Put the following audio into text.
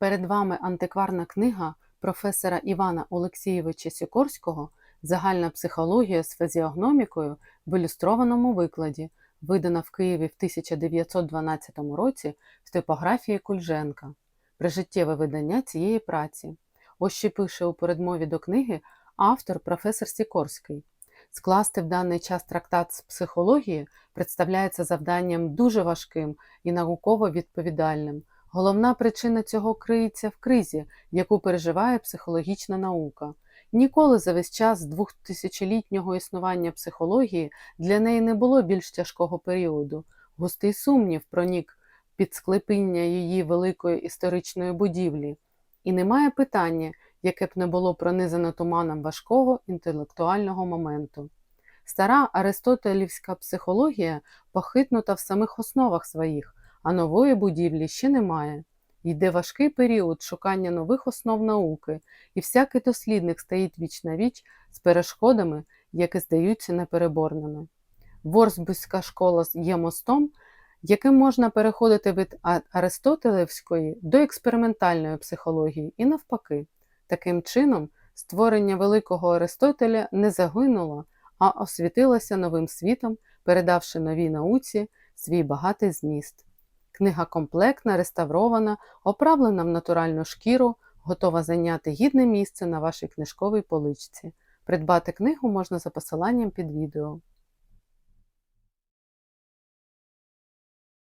Перед вами антикварна книга професора Івана Олексійовича Сікорського Загальна психологія з фізіогномікою в ілюстрованому викладі, видана в Києві в 1912 році в типографії Кульженка. Прижиттєве видання цієї праці. Ось що пише у передмові до книги автор професор Сікорський. Скласти в даний час трактат з психології представляється завданням дуже важким і науково відповідальним. Головна причина цього криється в кризі, яку переживає психологічна наука. Ніколи за весь час двохтисячолітнього існування психології для неї не було більш тяжкого періоду. Густий сумнів пронік під склепіння її великої історичної будівлі. І немає питання, яке б не було пронизано туманом важкого інтелектуального моменту. Стара аристотелівська психологія похитнута в самих основах своїх, а нової будівлі ще немає. Йде важкий період шукання нових основ науки, і всякий дослідник стоїть віч на віч з перешкодами, які здаються непереборними. Ворсбузька школа є мостом, яким можна переходити від аристотелевської до експериментальної психології і навпаки. Таким чином, створення великого Аристотеля не загинуло, а освітилося новим світом, передавши новій науці свій багатий зміст. Книга комплектна, реставрована, оправлена в натуральну шкіру, готова зайняти гідне місце на вашій книжковій поличці. Придбати книгу можна за посиланням під відео.